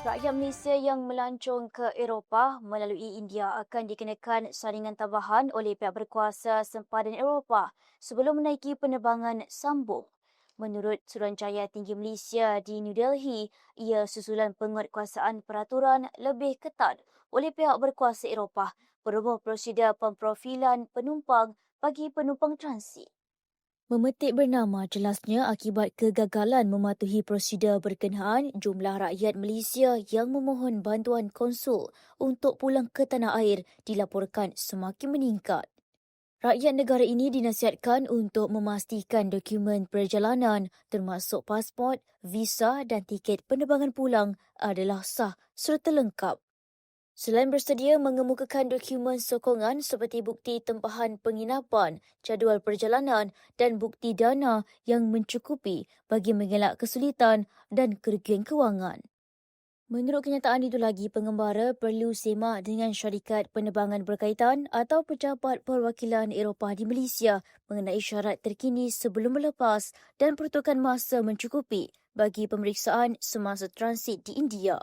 Rakyat Malaysia yang melancong ke Eropah melalui India akan dikenakan saringan tambahan oleh pihak berkuasa sempadan Eropah sebelum menaiki penerbangan sambung. Menurut Suruhanjaya Tinggi Malaysia di New Delhi, ia susulan penguatkuasaan peraturan lebih ketat oleh pihak berkuasa Eropah berhubung prosedur pemprofilan penumpang bagi penumpang transit. Memetik bernama jelasnya akibat kegagalan mematuhi prosedur berkenaan jumlah rakyat Malaysia yang memohon bantuan konsul untuk pulang ke tanah air dilaporkan semakin meningkat. Rakyat negara ini dinasihatkan untuk memastikan dokumen perjalanan termasuk pasport, visa dan tiket penerbangan pulang adalah sah serta lengkap. Selain bersedia mengemukakan dokumen sokongan seperti bukti tempahan penginapan, jadual perjalanan dan bukti dana yang mencukupi bagi mengelak kesulitan dan kerugian kewangan. Menurut kenyataan itu lagi, pengembara perlu semak dengan syarikat penerbangan berkaitan atau pejabat perwakilan Eropah di Malaysia mengenai syarat terkini sebelum melepas dan peruntukan masa mencukupi bagi pemeriksaan semasa transit di India.